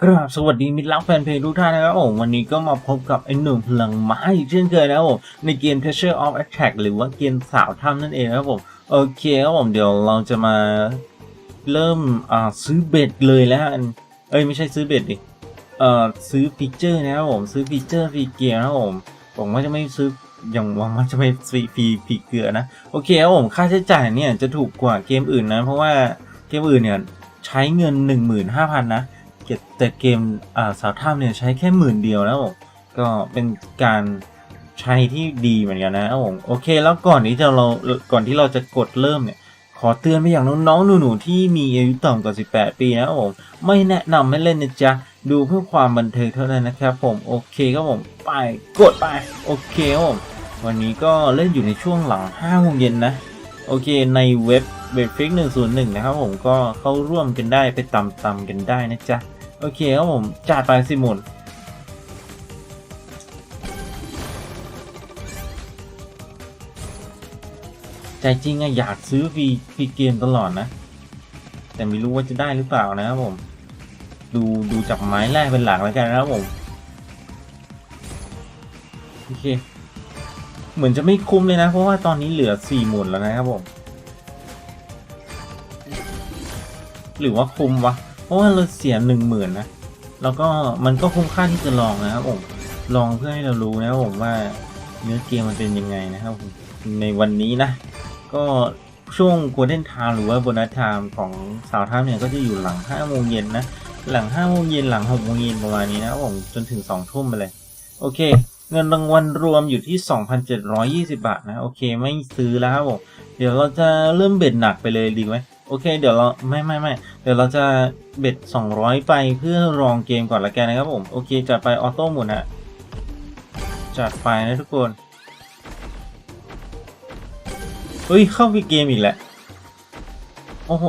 ครับสวัสดีมิตรรักแฟนเพลงทุกท่านนะครับผมวันนี้ก็มาพบกับไอ้หนุ่มพลังไม้อีกเช่นเคยนะครับผมในเกม Treasure of Attack หรือว่าเกมสาวถ้ำนั่นเองนะครับผมโอเคครับผมเดี๋ยวเราจะมาเริ่มอ่าซื้อเบ็ดเลยแล้วกันเอ้ยไม่ใช่ซื้อเบ็ดดิเอ่อซื้อฟีเจอร์นะครับผมซื้อฟีเจอร์ฟรีเกียร์นะครับผมผมว่าจะไม่ซื้ออย่างหวังว่าจะไม่ฟรีฟรีฟรีเกลือนะโอเคครับผมค่าใช้จ่ายเนี่ยจะถูกกว่าเกมอื่นนะเพราะว่าเกมอื่นเนี่ยใช้เงิน 15,000นะ แต่เกมอ่าสาวถ้ำเนี่ยใช้แค่หมื่นเดียวแล้วผมก็เป็นการใช้ที่ดีเหมือนกันนะผมโอเค แล้วก่อนที่จะเราก่อนที่เราจะกดเริ่มเนี่ย ขอเตือนไปอย่างน้องๆหนูๆที่มีอายุต่ำกว่า 18 ปีนะผมไม่แนะนำให้เล่นนะจ๊ะดูเพื่อความบันเทิงเท่านั้นนะครับผมโอเคครับผมไปกดไปโอเคครับผมวันนี้ก็เล่นอยู่ในช่วงหลัง5โมงเย็นนะโอเคในเว็บเว็บฟิก101 นะครับผมก็เข้าร่วมกันได้ไปตำตำๆกันได้นะจ๊ะ โอเคครับผมจัดไปสิหมุนใจจริงอะอยากซื้อฟรีฟรีเกมตลอดนะ แต่ไม่รู้ว่าจะได้หรือเปล่านะครับผม ดูดูจากไม้แรกเป็นหลักแล้วกันนะครับผม โอเค เหมือนจะไม่คุ้มเลยนะ เพราะว่าตอนนี้เหลือสี่หมุนแล้วนะครับผม หรือว่าคุ้มวะ เพราะว่าเราเสียหนึ่งหมื่นนะ แล้วก็มันก็คุ้มค่าที่จะลองนะครับผม ลองเพื่อให้เรารู้นะครับผมว่าเนื้อเกมมันเป็นยังไงนะครับผมในวันนี้นะ ก็ช่วง Golden Time หรือว่า Bonus Time ของสาวท่าเนี่ยก็จะอยู่หลัง5โมงเย็นนะ หลัง5โมงเย็นหลัง6โมงเย็นประมาณนี้นะครับผมจนถึง2ทุ่มไปเลย โอเค เงินรางวัลรวมอยู่ที่ 2,720 บาทนะ โอเค ไม่ซื้อแล้วครับผมเดี๋ยวเราจะเริ่มเบ็ดหนักไปเลยดีไหม เคเดี๋ยวเราไม่ไม่ไม่เดี๋ยวเราจะเบ็ด 200 ไปเพื่อลองเกมก่อนละกันนะครับผม โอเคจัดไปออโต้หมุนฮะจัดไปนะทุกคนเฮ้ยเข้าวีเกมอีกแหละโอ้โห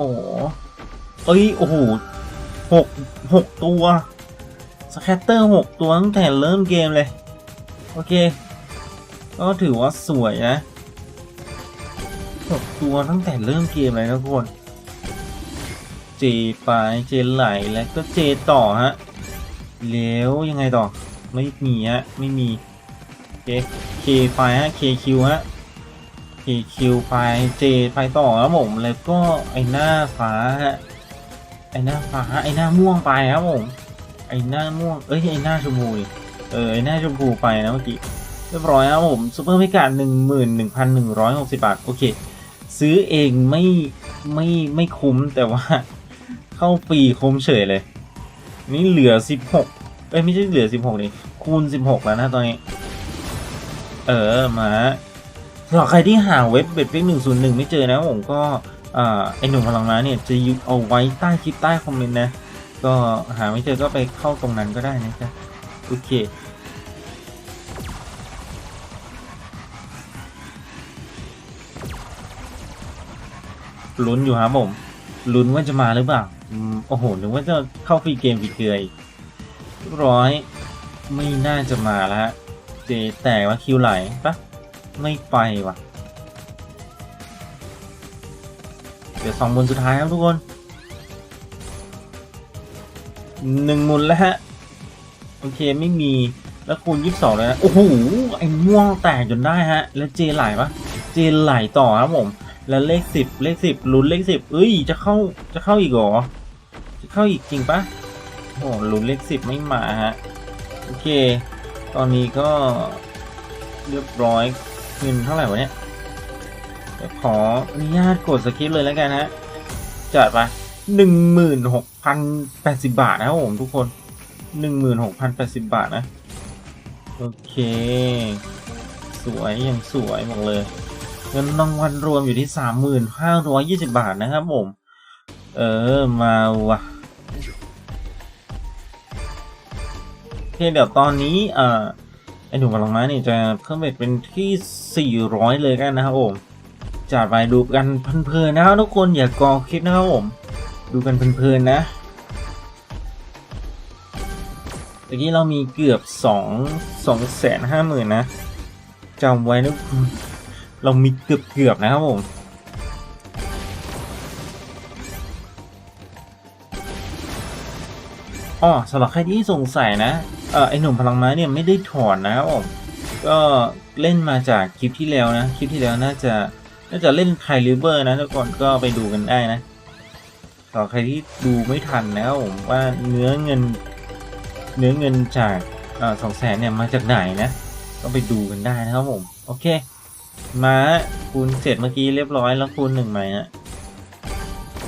เอ้ยโอ้โหหกหกตัวสแคตเตอร์หกตัวตั้งแต่เริ่มเกมเลย โอเค ก็ถือว่าสวยนะหกตัวตั้งแต่เริ่มเกมเลยนะทุกคน เจไปเจไหลแล้วก็เจต่อฮะแล้วยังไงต่อไม่มีฮะไม่มีเคเคไปฮะเคคิวฮะเคคิวไปเจไปต่อครับผมแล้วก็ไอหน้าฟ้าฮะไอหน้าฟ้าไอหน้าม่วงไปครับผมไอหน้าม่วงเอ้ยไอหน้าชมพูเออไอหน้าชมพูไปนะเมื่อกี้เรียบร้อยครับผมซูเปอร์พิการหนึ่งหมื่นหนึ่งพันหนึ่งร้อยหกสิบาทโอเค ซื้อเองไม่ไม่ไม่คุ้มแต่ว่า เข้าฟรีคมเฉยเลย นี่เหลือสิบหกเอ้ยไม่ใช่เหลือสิบหกนี่คูณสิบหกแล้วนะตอนนี้ เออมาสำหรับใครที่หาเว็บเบ็ดฟิกหนึ่งศูนย์หนึ่งไม่เจอนะผมก็ไอหนุ่มพลังม้าเนี่ยจะยู่เอาไว้ใต้คลิปใต้คอมเมนต์นะ ก็หาไม่เจอก็ไปเข้าตรงนั้นก็ได้นะจ๊ะโอเคลุ้นอยู่ครับผมลุ้นว่าจะมาหรือเปล่า อืมโอ้โหนึกว่าจะเข้าฟรีเกมฟรีเกยเรียบร้อยไม่น่าจะมาแล้วฮะเจแตกว่าคิวไหลปะไม่ไปว่ะ เดี๋ยวสองบนสุดท้ายครับทุกคนหนึ่งมุนแล้วฮะ โอเคไม่มีแล้วคูณยี่สิบสองเลยนะ โอ้โห ไอ้ม่วงแตกจนได้ฮะ แล้วเจไหลปะเจไหลต่อครับผม แล้วเลขสิบเลขสิบลุ้นเลขสิบเอ้ยจะเข้าจะเข้าอีกหรอ จะเข้าอีกจริงปะโอ้ลุ้นเลขสิบไม่มาฮะโอเค ตอนนี้ก็เรียบร้อยเงินเท่าไหร่วะเนี่ยเดี๋ยวขออนุญาตกดสคริปเลยแล้วกันฮะจัดไปหนึ่งหมื่นหกพันแปดสิบาทนะครับผมทุกคนหนึ่งหมื่นหกพันแปดสิบาทนะ โอเค สวยยังสวยบอกเลย เงินรางวัลรวมอยู่ที่สามหมื่นห้าร้อยยี่สิบาทนะครับผม เออ มาวะโอเคเดี๋ยวตอนนี้อ่าไอหนุ่มพลังม้นี่จะเพิ่มเบ็ดเป็นที่ 400 เลยกันนะครับผมจัดไปดูกันเพลินๆนะครับทุกคนอย่ากอคลิปนะครับผม ดูกันเพลินๆนะตะกี้เรามีเกือบ 2 2แสนห้าหมื่นนะจำไว้นะคุณ เรามีเกือบเกือบๆนะครับผมอ๋อสำหรับใครที่สงสัยนะเออไอหนุ่มพลังม้าเนี่ยไม่ได้ถอนนะครับผมก็เล่นมาจากคลิปที่แล้วนะ คลิปที่แล้วน่าจะน่าจะเล่นไทลิเบอร์นะทุกคนก็ไปดูกันได้นะสำหรับใครที่ดูไม่ทันนะครับผมว่าเนื้อเงิน เนื้อเงินจากสองแสนเนี่ยมาจากไหนนะ ก็ไปดูกันได้นะครับผม โอเค มาคูณเสร็จเมื่อกี้เรียบร้อยแล้วคูณหนึ่งใหม่ฮะ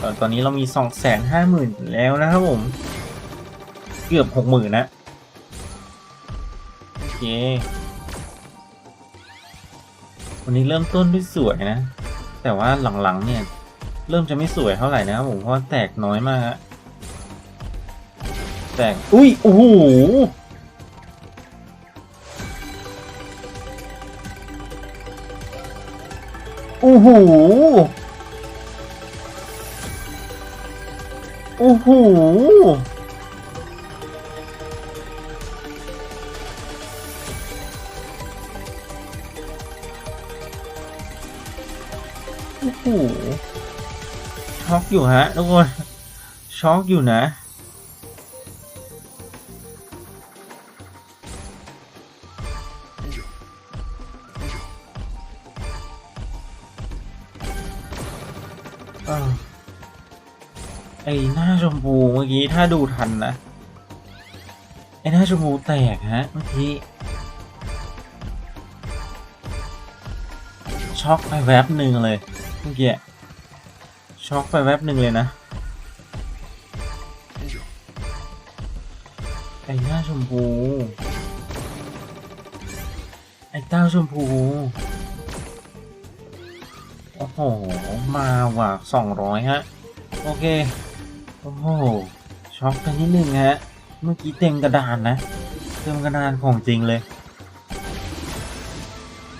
ตอนตอนนี้เรามีสองแสนห้าหมื่นแล้วนะครับผม เกือบหกหมื่นนะโอเค วันนี้เริ่มต้นด้วยสวยนะ แต่ว่าหลังๆเนี่ย เริ่มจะไม่สวยเท่าไหร่นะครับผมเพราะแตกน้อยมากฮะแตก อุ้ย โอ้โห โอ้โหโอ้โหโอ้โหช็อกอยู่ฮะทุกคนช็อกอยู่นะ ไอ้หน้าชมพูเมื่อกี้ถ้าดูทันนะ ไอ้หน้าชมพูแตกฮะเมื่อกี้ช็อกไปแวบหนึ่งเลยเมื่อกี้ช็อกไปแวบหนึ่งเลยนะ ไอ้หน้าชมพู ไอ้เต้าชมพู โอ้โห มาว่ะสองร้อยฮะ โอเค โอ้โห ช็อกไปนิดนึงฮะ เมื่อกี้เต็มกระดานนะ เต็มกระดานของจริงเลย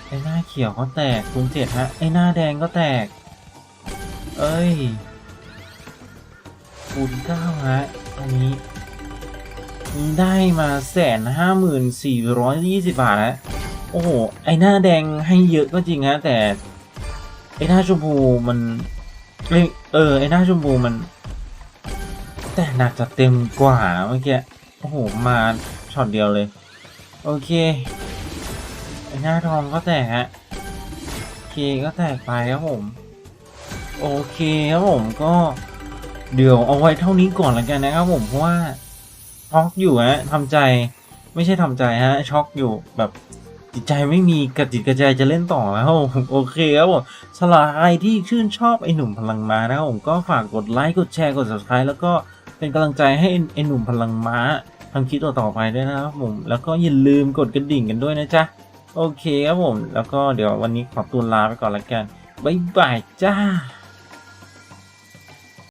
ไอ้หน้าเขียวก็แตกคูณเจ็ดฮะ ไอ้หน้าแดงก็แตก เอ้ยคูณเก้าฮะ อันนี้ได้มาแสนห้าหมื่นสี่ร้อยยี่สิบบาทแล้วโอ้โห ไอ้หน้าแดงให้เยอะก็จริงฮะ แต่ ไอ้หน้าชมพูมันเอ้ยเออไอ้หน้าชมพูมัน แต่หนักจะเต็มกว่าเมื่อกี้โอ้โหมาช็อตเดียวเลย โอเคไอ้หน้าทองก็แตกฮะเคก็แตกไปครับผม โอเคครับผมก็เดี๋ยวเอาไว้เท่านี้ก่อนแล้วกันนะครับผมเพราะว่าช็อกอยู่ฮะทำใจไม่ใช่ทำใจฮะช็อกอยู่แบบ จิตใจไม่มีกระจิตกระใจจะเล่นต่อแล้วโอเคครับผมสำหรับใครที่ชื่นชอบไอ้หนุ่มพลังม้านะครับผมก็ฝากกดไลค์กดแชร์กด subscribe แล้วก็เป็นกำลังใจให้ไอ้หนุ่มพลังม้าทำคลิปต่อๆไปด้วยนะครับผมแล้วก็อย่าลืมกดกระดิ่งกันด้วยนะจ๊ะโอเคครับผม แล้วก็เดี๋ยววันนี้ขอตัวลาไปก่อนละกันบ๊ายบายจ้า